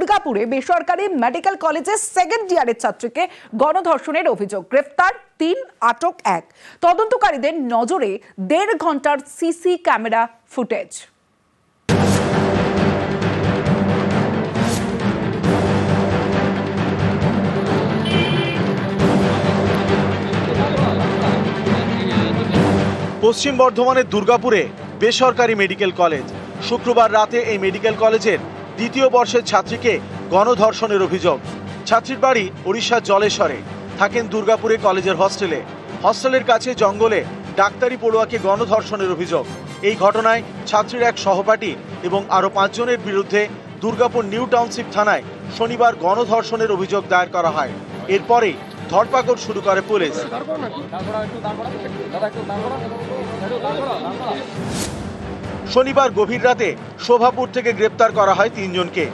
দুর্গাপুরে বেসরকারি মেডিকেল কলেজের সেকেন্ড ইয়ারের ছাত্রীকে গণধর্ষণের অভিযোগ। গ্রেফতার, তিন, আটক, এক। তদন্তকারীদের নজরে দেড় ঘণ্টার সিসি ক্যামেরা ফুটেজ। পশ্চিম বর্ধমানের দুর্গাপুরে বেসরকারি মেডিকেল কলেজ। শুক্রবার রাতে এই মেডিকেল কলেজের দ্বিতীয় বর্ষের ছাত্রীকে গণধর্ষণের অভিযোগ। ছাত্রীর বাড়ি ওড়িশার জলেশ্বরে। থাকেন দুর্গাপুরে কলেজের হস্টেলে। হস্টেলের কাছে জঙ্গলে ডাক্তারি পড়ুয়াকে গণধর্ষণের অভিযোগ। এই ঘটনায় ছাত্রীর এক সহপাঠী এবং আরও পাঁচজনের বিরুদ্ধে দুর্গাপুর নিউ টাউনশিপ থানায় শনিবার গণধর্ষণের অভিযোগ দায়ের করা হয়। এরপরেই ধরপাকড় শুরু করে পুলিশ। শনিবার গভীর রাতে শোভাপুর থেকে গ্রেপ্তার করা হয় তিনজনকে।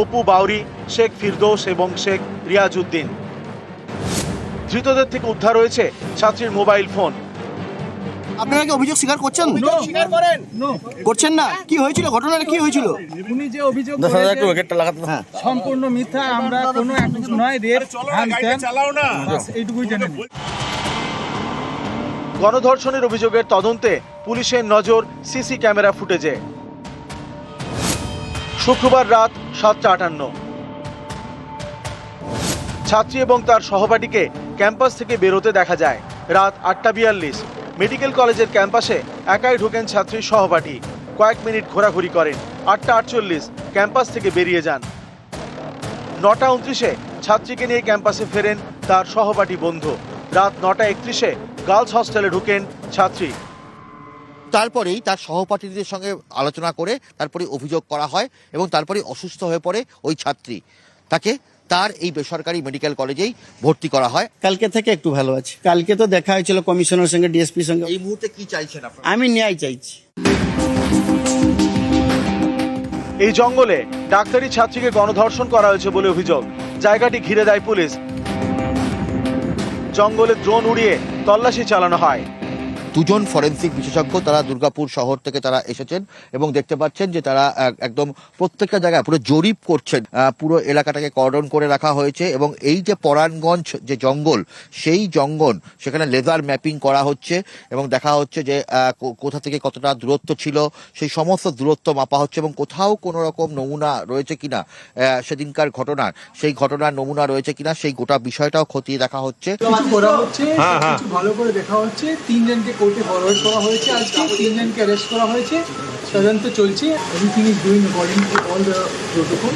অপু বাউরি শেখ ফিরদৌস এবং শেখ রিয়াজউদ্দিন। ধৃতদের থেকে উদ্ধার হয়েছে ছাত্রীর মোবাইল ফোন। আপনারা কি অভিযোগ স্বীকার করছেন? করছেন না? কি হয়েছিল? ঘটনাটা কি হয়েছিল? উনি যে অভিযোগ হ্যাঁ। সম্পূর্ণ মিথ্যা আমরা কোনো নয় এইটুকুই জেনে। গণধর্ষণের অভিযোগের তদন্তে পুলিশের নজর সিসি ক্যামেরা ফুটেজে। শুক্রবার রাত সাতটা আটান্ন। ছাত্রী এবং তার সহপাঠীকে ক্যাম্পাস থেকে বেরোতে দেখা যায়। রাত আটটা বিয়াল্লিশ। মেডিকেল কলেজের ক্যাম্পাসে একাই ঢোকেন ছাত্রীর সহপাঠী। কয়েক মিনিট ঘোরাঘুরি করেন। আটটা আটচল্লিশ ক্যাম্পাস থেকে বেরিয়ে যান। নটা উনত্রিশে ছাত্রীকে নিয়ে ক্যাম্পাসে ফেরেন তার সহপাঠী বন্ধু। রাত নটা একত্রিশে গার্লস হস্টেলে ঢুকেন ছাত্রী। তারপরেই তার সহপাঠীদের সঙ্গে আলোচনা করে তারপরে অভিযোগ করা হয় এবং তারপরে অসুস্থ হয়ে পড়ে ওই ছাত্রী। তাকে তার এই বেসরকারি মেডিকেল কলেজেই ভর্তি করা হয়। কালকে থেকে একটু ভালো আছে। কালকে তো দেখা হয়েছিল কমিশনার সঙ্গে ডিএসপির সঙ্গে। এই মুহূর্তে কি চাইছেন আপনারা? আমি ন্যায় চাইছি। এই জঙ্গলে ডাক্তারি ছাত্রীকে গণধর্ষণ করা হয়েছে বলে অভিযোগ। জায়গাটি ঘিরে দেয় পুলিশ। জঙ্গলে ড্রোন উড়িয়ে তল্লাশি চালানো হয়। দুজন ফরেন্সিক বিশেষজ্ঞ তারা দুর্গাপুর শহর থেকে তারা এসেছেন এবং দেখতে পাচ্ছেন যে তারা এক- একদম প্রত্যেকটা জায়গায় পুরো জরিপ করছেন। আহ, পুরো এলাকাটাকে কর্ডন করে রাখা হয়েছে এবং এই যে পরাণগঞ্জ যে জঙ্গল সেই জঙ্গল সেখানে লেজার ম্যাপিং করা হচ্ছে এবং দেখা হচ্ছে যে আহ, কো- কোথা থেকে কতটা দূরত্ব ছিল সেই সমস্ত দূরত্ব মাপা হচ্ছে এবং কোথাও কোনো রকম নমুনা রয়েছে কিনা আহ, সেদিনকার ঘটনার সেই ঘটনার নমুনা রয়েছে কিনা সেই গোটা বিষয়টাও খতিয়ে দেখা হচ্ছে। কিছু করা ভালো করে দেখা হচ্ছে। তিনজনকে কোর্টে ফরওয়ার্ড করা হয়েছে আজকে তিনজনকে অ্যারেস্ট করা হয়েছে তদন্ত চলছে everything is doing according to all the protocol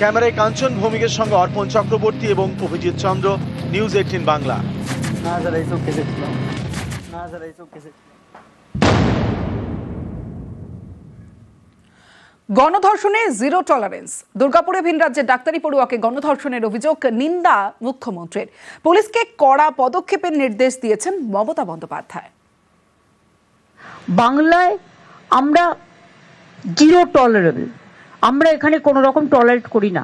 ক্যামেরায় কাঞ্চন ভৌমিকের সঙ্গে অর্পণ চক্রবর্তী এবং অভিজিৎ চন্দ্র নিউজ এইটিন বাংলা। গণধর্ষণে জিরো টলারেন্স। দুর্গাপুরে ভিন রাজ্যের ডাক্তারি পড়ুয়াকে গণধর্ষণের অভিযোগ, নিন্দা মুখ্যমন্ত্রীর। পুলিশকে কড়া পদক্ষেপের নির্দেশ দিয়েছেন মমতা বন্দ্যোপাধ্যায়। বাংলায় আমরা জিরো টলারেবল। আমরা এখানে কোনো রকম টলারেট করি না।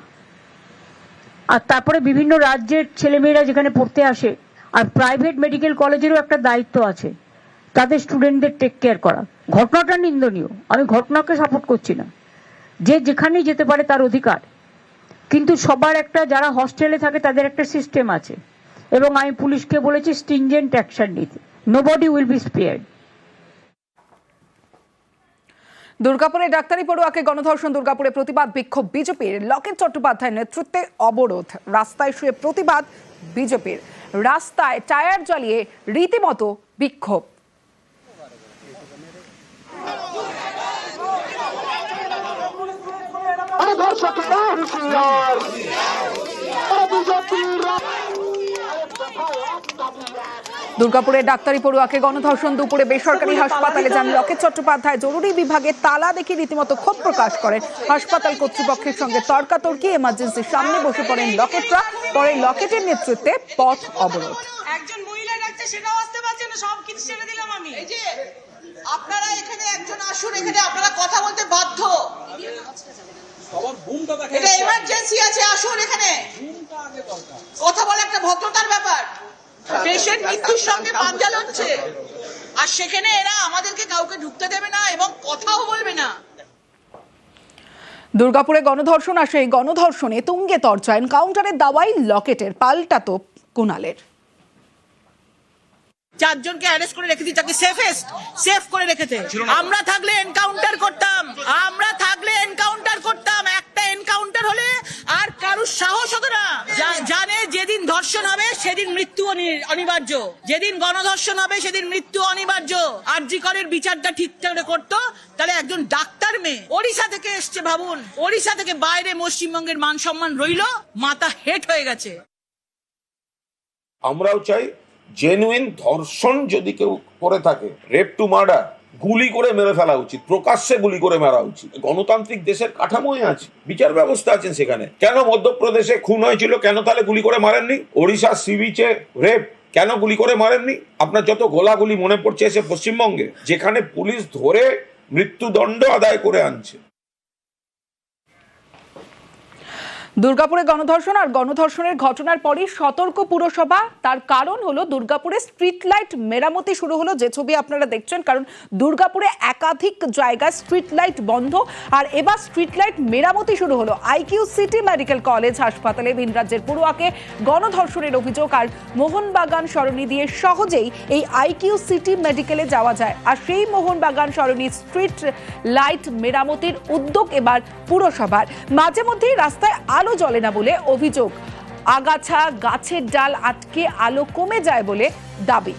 আর তারপরে বিভিন্ন রাজ্যের ছেলেমেয়েরা যেখানে পড়তে আসে, আর প্রাইভেট মেডিকেল কলেজেরও একটা দায়িত্ব আছে, তাদের স্টুডেন্টদের টেক কেয়ার করা। ঘটনাটা নিন্দনীয়। আমি ঘটনাকে সাপোর্ট করছি না। যে যেখানেই যেতে পারে তার অধিকার। কিন্তু সবার একটা, যারা হস্টেলে থাকে তাদের একটা সিস্টেম আছে। এবং আমি পুলিশকে বলেছি স্টিনজেন্ট অ্যাকশন নিতে। নোবডি উইল বি স্পেয়ার্ড দুর্গাপুরে ডাক্তারি পড়ুয়াকে গণধর্ষণ, দুর্গাপুরে প্রতিবাদ, বিক্ষোভ বিজেপির। লকেট চট্টোপাধ্যায়ের নেতৃত্বে অবরোধ। রাস্তায় শুয়ে প্রতিবাদ বিজেপির। রাস্তায় টায়ার জ্বালিয়ে রীতিমতো বিক্ষোভ। দুর্গাপুরে ডাক্তারি পড়ুয়াকে গণধর্ষণ দুপুরে বেসরকারি হাসপাতালে যান লকেট চট্টোপাধ্যায় জরুরি বিভাগে তালা দেখে রীতিমতো ক্ষোভ প্রকাশ করেন। হাসপাতাল কর্তৃপক্ষের সঙ্গে তর্কাতর্কি এমার্জেন্সির সামনে বসে পড়েন লকেটরা পরে লকেটের নেতৃত্বে পথ অবরোধ। একজন মহিলা ডাক্তার সেটাও আসতে পারছে না সব কিছু ছেড়ে দিলাম আমি। এই যে আপনারা এখানে একজন আসুন এখানে আপনারা কথা বলতে বাধ্য। এটা এমার্জেন্সি আছে আসুন এখানে। কথা বলে একটা ভদ্রতার ব্যাপার। পেশেন্ট মৃত্যুর সঙ্গে পাঞ্জাল হচ্ছে আর সেখানে এরা আমাদেরকে কাউকে ঢুকতে দেবে না এবং কথাও বলবে না। দুর্গাপুরে গণধর্ষণ আর সেই গণধর্ষণে তুঙ্গে তর্চা এনকাউন্টারের দাওয়াই লকেটের পাল্টাতো কুণালের। চারজনকে অ্যারেস্ট করে রেখে দিচ্ছে সেফেস্ট সেফ করে রেখেছে আমরা থাকলে এনকাউন্টার করতাম। আমরা থাকলে এনকাউন্টার করতাম একটা এনকাউন্টার হলে আর কারুর সাহস হতো না জা- জানে যেদিন ধর্ষণ হবে, সেদিন মৃত্যু অনিবার্য। যেদিন গণধর্ষণ হবে, সেদিন মৃত্যু অনিবার্য। আরজি করের বিচারটা ঠিক করে করতো, তাহলে একজন ডাক্তার মেয়ে ওড়িশা থেকে এসছে ভাবুন। ওড়িশা থেকে বাইরে পশ্চিমবঙ্গের মান সম্মান রইল, মাথা হেট হয়ে গেছে। আমরাও চাই জেনুইন ধর্ষণ যদি কেউ করে থাকে রেপ টু মার্ডার গুলি করে মেরে ফেলা উচিত, প্রকাশ্যে গুলি করে মারা উচিত। গণতান্ত্রিক দেশের কাঠামোই আছে, বিচার ব্যবস্থা আছেন সেখানে। কেন মধ্যপ্রদেশে খুন হয়েছিল, কেন তাহলে গুলি করে মারেননি? ওড়িশা সি বিচে রেপ, কেন গুলি করে মারেননি? আপনার যত গোলাগুলি মনে পড়ছে এসে পশ্চিমবঙ্গে, যেখানে পুলিশ ধরে মৃত্যুদণ্ড আদায় করে আনছে। দুর্গাপুরে গণধর্ষণ আর গণধর্ষণের ঘটনার পরই সতর্ক পুরসভা। তার কারণ হলো দুর্গাপুরে স্ট্রিট লাইট মেরামতি শুরু হলো, যে ছবি আপনারা দেখছেন, কারণ দুর্গাপুরে একাধিক জায়গায় স্ট্রিট লাইট বন্ধ। আর এবার স্ট্রিট লাইট মেরামতি শুরু হলো। আইকিউ সিটি মেডিকেল কলেজ হাসপাতালে ভিন রাজ্যের পড়ুয়াকে গণধর্ষণের অভিযোগ। আর মোহনবাগান সরণি দিয়ে সহজেই এই আইকিউ সিটি মেডিকেলে যাওয়া যায়। আর সেই মোহনবাগান সরণি স্ট্রিট লাইট মেরামতির উদ্যোগ এবার পুরসভার। মাঝে মধ্যেই রাস্তায় আলো জ্বলে না বলে অভিযোগ। আগাছা গাছের ডাল আটকে আলো কমে যায় বলে দাবি।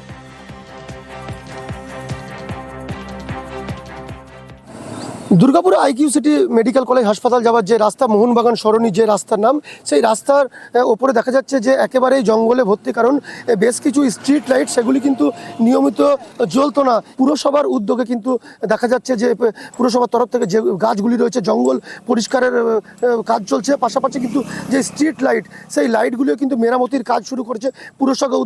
Durgapur IQ city medical college হাসপাতাল যাওয়ার যে রাস্তা, মোহনবাগান সরণি যে রাস্তার নাম, সেই রাস্তার ওপরে দেখা যাচ্ছে যে একেবারেই জঙ্গলে ভর্তি, কারণ বেশ কিছু স্ট্রিট লাইট সেগুলি কিন্তু নিয়মিত জ্বলতো না। পুরসভার উদ্যোগে কিন্তু দেখা যাচ্ছে যে পুরসভার তরফ থেকে যে গাছগুলি রয়েছে, জঙ্গল পরিষ্কারের কাজ চলছে। পাশাপাশি কিন্তু যে স্ট্রিট লাইট, সেই লাইটগুলিও কিন্তু মেরামতির কাজ শুরু করেছে পুরসভা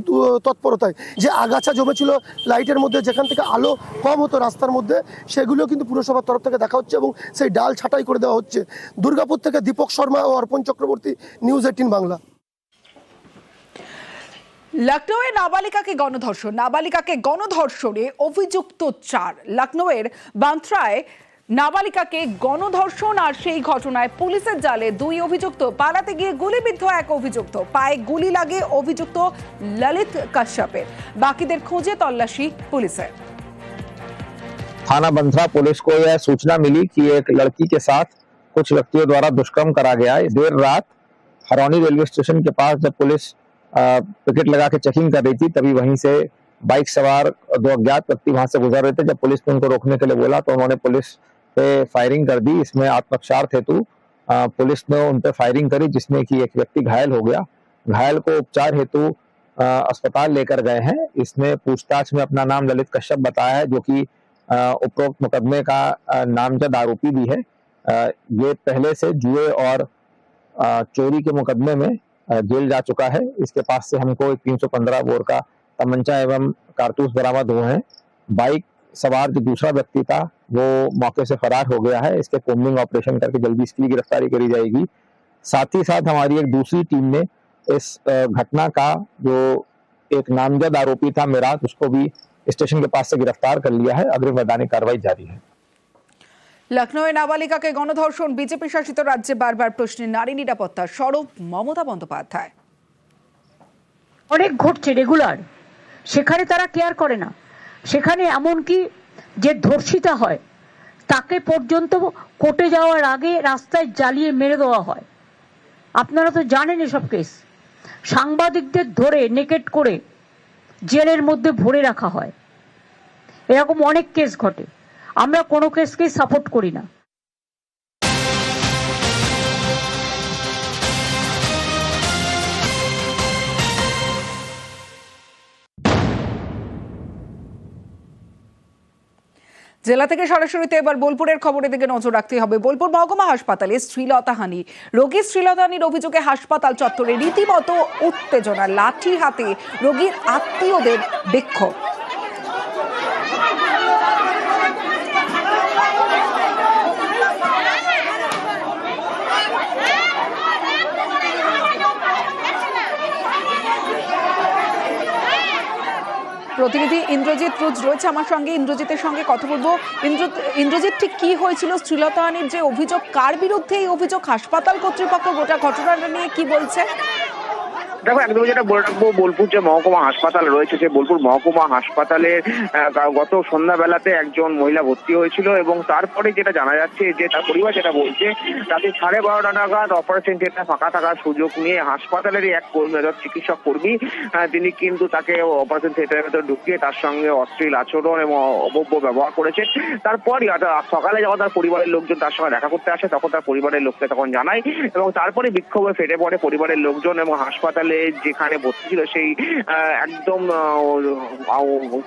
তৎপরতায়। যে আগাছা জমেছিল লাইটের মধ্যে, যেখান থেকে আলো কম হতো রাস্তার মধ্যে সেগুলো কিন্তু পুরসভার তরফ থেকে দেখা হচ্ছে এবং সেই ডাল ছাঁটাই করে দেওয়া হচ্ছে। দুর্গাপুর থেকে দীপক শর্মা ও অর্পণ চক্রবর্তী, নিউজ এইটিন বাংলা। লখনৌয়ে নাবালিকাকে গণধর্ষণ, নাবালিকাকে গণধর্ষণে অভিযুক্ত চার। লখনৌয়ের বান্ত্রায় নাবালিকাকে গণধর্ষণ আর সেই ঘটনায় পুলিশের জালে দুই অভিযুক্ত। পালাতে গিয়ে গুলিবিদ্ধ এক অভিযুক্ত। পায়ে গুলি লাগে অভিযুক্ত ললিত কাশ্যপের। বাকিদের খোঁজে তল্লাশি পুলিশের। थाना बंथरा पुलिस को यह सूचना मिली कि एक लड़की के साथ कुछ व्यक्तियों द्वारा दुष्कर्म करा गया। देर रात हरौनी रेलवे स्टेशन के पास जब पुलिस पिकेट लगा के चेकिंग कर रही थी तभी वहीं से बाइक सवार दो अज्ञात व्यक्ति वहाँ से गुजर रहे थे। जब पुलिस ने उनको रोकने के लिए बोला तो उन्होंने पुलिस पे फायरिंग कर दी। इसमें आत्मरक्षार्थ हेतु अ, पुलिस ने उन पे फायरिंग करी जिसमें कि एक व्यक्ति घायल हो गया। घायल को उपचार हेतु अस्पताल लेकर गए हैं। इसमें पूछताछ में अपना नाम ललित कश्यप बताया है जो कि उपरोक्त मुकदमे का नामजद आरोपी भी है। ये पहले से जुए और चोरी के मुकदमे में जेल जा चुका है। इसके पास से हमको एक 315 बोर का तमंचा एवं कारतूस बरामद हुए हैं। बाइक सवार जो दूसरा व्यक्ति था, वो मौके से फरार हो गया है। इसके कोम्बिंग ऑपरेशन करके जल्दी इसकी गिरफ्तारी करी जाएगी। साथ ही साथ हमारी एक दूसरी टीम ने इस घटना का जो एक नामजद आरोपी था, मेरात, उसको भी स्टेशन के पास से गिरफ्तार कर लिया है अग्रिम वैधानिक कार्रवाई जारी है লখনৌয়ে নাবালিকাকে গণধর্ষণ বিজেপি শাসিত রাজ্যে বারবার প্রশ্নে নারী নিরাপত্তা সরব মমতা বন্দ্যোপাধ্যায় অনেক ঘটছে রেগুলার সেখানে তারা কেয়ার করে না সেখানে এমনকি যে ধর্ষিতা হয় তাকে পর্যন্ত কোর্টে যাওয়ার আগে রাস্তায় জ্বালিয়ে মেরে দেওয়া হয় আপনারা তো জানেন এসব কেস সাংবাদিকদের ধরে নেকেট করে জেলের মধ্যে ভরে রাখা হয়। এরকম অনেক কেস ঘটে। আমরা কোনো কেসকেই সাপোর্ট করি না। জেলা থেকে সরাসরিতে এবার বোলপুরের খবরের দিকে নজর রাখতে হবে। বোলপুর মহকুমা হাসপাতালে শ্রীলতাহানি। রোগী শ্রীলতাহানির অভিযোগে হাসপাতাল চত্বরে রীতিমতো উত্তেজনা, লাঠি হাতে রোগীর আত্মীয়দের বিক্ষোভ। প্রতিনিধি ইন্দ্রজিৎ রুজ রয়েছে আমার সঙ্গে। ইন্দ্রজিতের সঙ্গে কথা বলব। ইন্দ্র- ইন্দ্রজিৎ, ঠিক কি হয়েছিল শ্রীলতাহানির যে অভিযোগ? কার বিরুদ্ধে এই অভিযোগ? হাসপাতাল কর্তৃপক্ষ গোটা ঘটনাটা নিয়ে কি বলছে? দেখো, একদম যেটা বলে রাখব, বোলপুর যে মহকুমা হাসপাতাল রয়েছে, সেই বোলপুর মহকুমা হাসপাতালে গত সন্ধ্যাবেলাতে একজন মহিলা ভর্তি হয়েছিল এবং তারপরে যেটা জানা যাচ্ছে যে তার পরিবার যেটা বলছে রাতে সাড়ে বারোটা নাগাদ অপারেশন থিয়েটার ফাঁকা থাকার সুযোগ নিয়ে হাসপাতালেরই এক কর্মী চিকিৎসক কর্মী তিনি কিন্তু তাকে অপারেশন থিয়েটারের ভেতর ঢুকিয়ে তার সঙ্গে অশ্লীল আচরণ এবং অবব্য ব্যবহার করেছে তারপরই সকালে যখন তার পরিবারের লোকজন তার সঙ্গে দেখা করতে আসে, তখন তার পরিবারের লোককে তখন জানায় এবং তারপরে বিক্ষোভে ফেটে পড়ে পরিবারের লোকজন এবং হাসপাতালে যেখানে ভর্তি ছিল সেই একদম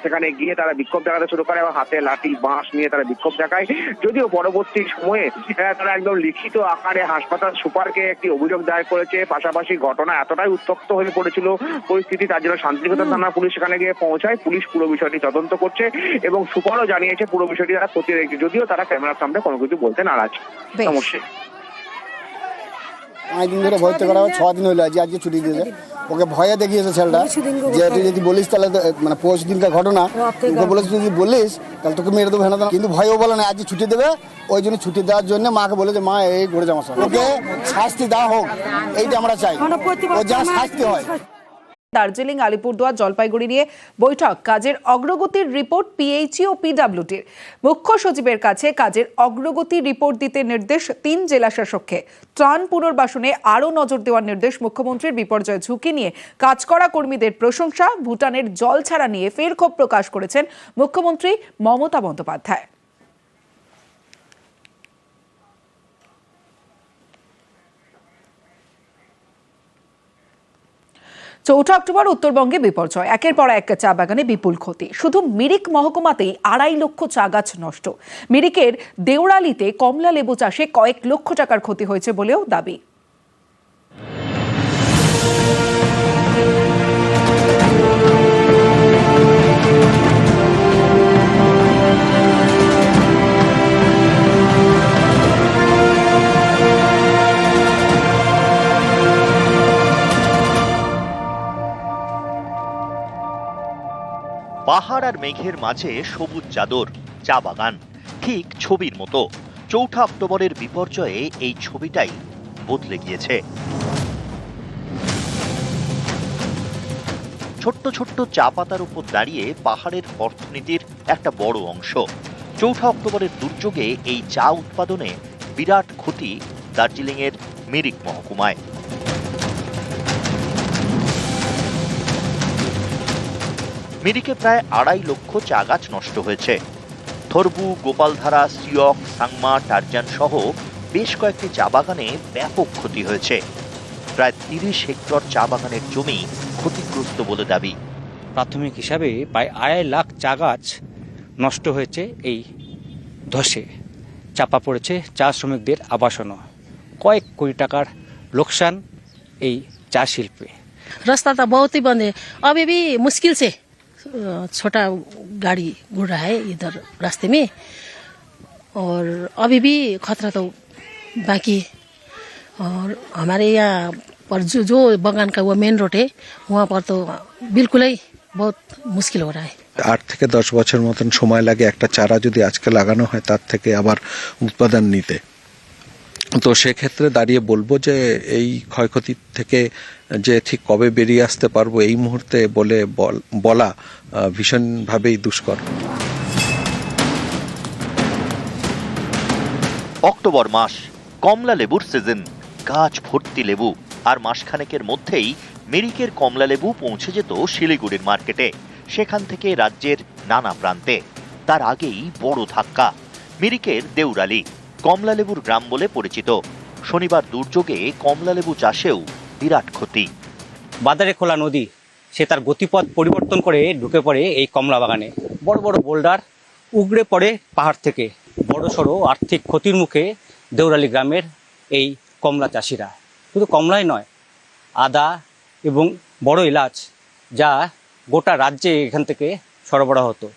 সেখানে গিয়ে তারা বিক্ষোভ দেখাতে শুরু করে এবং হাতে লাঠি বাঁশ নিয়ে তারা বিক্ষোভ দেখায়। যদিও পরবর্তী সময়ে তারা একদম লিখিত আকারে হাসপাতাল সুপারকে একটি অভিযোগ দায়ের করেছে। পাশাপাশি ঘটনা এতটাই উত্তপ্ত হয়ে পড়েছিল পরিস্থিতি তার জন্য শান্তিনিকেতন থানা পুলিশ সেখানে গিয়ে পৌঁছায়। পুলিশ পুরো বিষয়টি তদন্ত করছে এবং সুপারও জানিয়েছে পুরো বিষয়টি তারা রেখেছে যদিও তারা ক্যামেরার সামনে কোনো কিছু বলতে নারাজ। বেশ। পাঁচ দিন ধরে ভর্তি করা হয় ছ দিন হলো আজকে আজকে ছুটি দিয়েছে। ওকে ভয়ে দেখিয়েছে ছেলেটা যে তুই যদি বলিস তাহলে মানে পরশু দিনকার ঘটনা। ওকে বলেছে তুই যদি বলিস তাহলে তোকে মেরে দেবো হেনা কিন্তু ভয়ও বলে না আজকে ছুটি দেবে ওই জন্য ছুটি দেওয়ার জন্য মাকে বলেছে মা এই ঘুরে সঙ্গে ওকে শাস্তি দেওয়া হোক এইটা আমরা চাই। ও যা শাস্তি হয়। দার্জিলিং, আলিপুরদুয়ার, জলপাইগুড়ি নিয়ে বৈঠক। কাজের অগ্রগতির রিপোর্ট পিএইচই ও পিডব্লিউটির মুখ্য সচিবের কাছে কাজের অগ্রগতি রিপোর্ট দিতে নির্দেশ তিন জেলা শাসককে। ত্রাণ পুনর্বাসনে আরও নজর দেওয়ার নির্দেশ মুখ্যমন্ত্রীর বিপর্যয় ঝুঁকি নিয়ে কাজ করা কর্মীদের প্রশংসা, ভুটানের জল ছাড়া নিয়ে ফের ক্ষোভ প্রকাশ করেছেন মুখ্যমন্ত্রী মমতা বন্দ্যোপাধ্যায়। চৌঠা অক্টোবর উত্তরবঙ্গে বিপর্যয়। একের পর এক চা বাগানে বিপুল ক্ষতি। শুধু মিরিক মহকুমাতেই আড়াই লক্ষ চা গাছ নষ্ট। মিরিকের দেওড়ালিতে কমলা লেবু চাষে কয়েক লক্ষ টাকার ক্ষতি হয়েছে বলেও দাবি। পাহাড় আর মেঘের মাঝে সবুজ চাদর, চা বাগান, ঠিক ছবির মতো। চৌঠা অক্টোবরের বিপর্যয়ে এই ছবিটাই বদলে গিয়েছে। ছোট্ট ছোট্ট চা পাতার উপর দাঁড়িয়ে পাহাড়ের অর্থনীতির একটা বড় অংশ। চৌঠা অক্টোবরের দুর্যোগে এই চা উৎপাদনে বিরাট ক্ষতি দার্জিলিংয়ের মিরিক মহকুমায়। মিরিকে প্রায় আড়াই লক্ষ চা গাছ নষ্ট হয়েছে থরবু গোপালধারা সিয়ক সাংমা টারজান সহ বেশ কয়েকটি চা বাগানে ব্যাপক ক্ষতি হয়েছে প্রায় তিরিশ হেক্টর চা বাগানের জমি ক্ষতিগ্রস্ত বলে দাবি প্রাথমিক হিসাবে প্রায় আড়াই লাখ চা গাছ নষ্ট হয়েছে এই ধসে চাপা পড়েছে চা শ্রমিকদের আবাসনও কয়েক কোটি টাকার লোকসান এই চা শিল্পে रास्ता तो बहुत ही बंद है अभी भी मुश्किल से अ, छोटा गाड़ी घूर रहा है इधर रास्ते में और अभी भी खतरा तो बाकी है और हमारे यहाँ पर जो जो बगान का वो मेन रोड है वहाँ पर तो बिल्कुल ही बहुत मुश्किल हो रहा है আট থেকে দশ বছর মতন সময় লাগে একটা চারা যদি আজকে লাগানো হয় তার থেকে আবার উৎপাদন নিতে তো সেক্ষেত্রে দাঁড়িয়ে বলবো যে এই ক্ষয়ক্ষতি থেকে যে ঠিক কবে বেরিয়ে আসতে পারব এই মুহূর্তে বলে বল- ভীষণভাবেই দুষ্কর। অক্টোবর মাস, কমলা লেবুর সিজন গাছ ভর্তি লেবু, আর মাসখানেকের মধ্যেই মেরিকের কমলা লেবু পৌঁছে যেত শিলিগুড়ির মার্কেটে, সেখান থেকে রাজ্যের নানা প্রান্তে। তার আগেই বড় ধাক্কা, মিরিকের দেউরালি, কমলা লেবুর গ্রাম বলে পরিচিত। শনিবার দুর্যোগে কমলা লেবু চাষেও বিরাট ক্ষতি। বাজারে খোলা নদী, সে তার গতিপথ পরিবর্তন করে ঢুকে পড়ে এই কমলা বাগানে বড় বড় বোল্ডার উগড়ে পড়ে পাহাড় থেকে। বড় সড়ো আর্থিক ক্ষতির মুখে দেউরালি গ্রামের এই কমলা চাষিরা। শুধু কমলাই নয়, আদা এবং বড় এলাচ যা গোটা রাজ্যে এখান থেকে সরবরাহ হতো,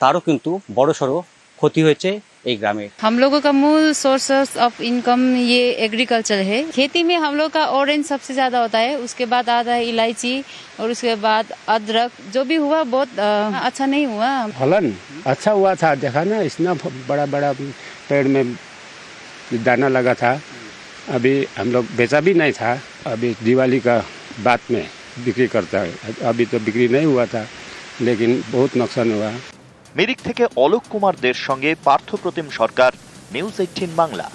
তারও কিন্তু বড় সড়ো ক্ষতি হয়েছে एक ग्रामीण हम लोगों का मूल सोर्स ऑफ़ इनकम ये एग्रीकल्चर है। खेती में हम लोग का ऑरेंज सबसे ज़्यादा होता है उसके बाद आता है इलायची और उसके बाद अदरक जो भी हुआ बहुत अच्छा नहीं हुआ। फलन अच्छा हुआ था देखा ना इतना बड़ा बड़ा पेड़ में दाना लगा था। अभी हम लोग बेचा भी नहीं था। अभी दिवाली का बाद में बिक्री करता है। अभी तो बिक्री नहीं हुआ था लेकिन बहुत नुकसान हुआ। মিরিক থেকে অলোক কুমারদের সঙ্গে পার্থপ্রতিম সরকার নিউজ এইটিন বাংলা।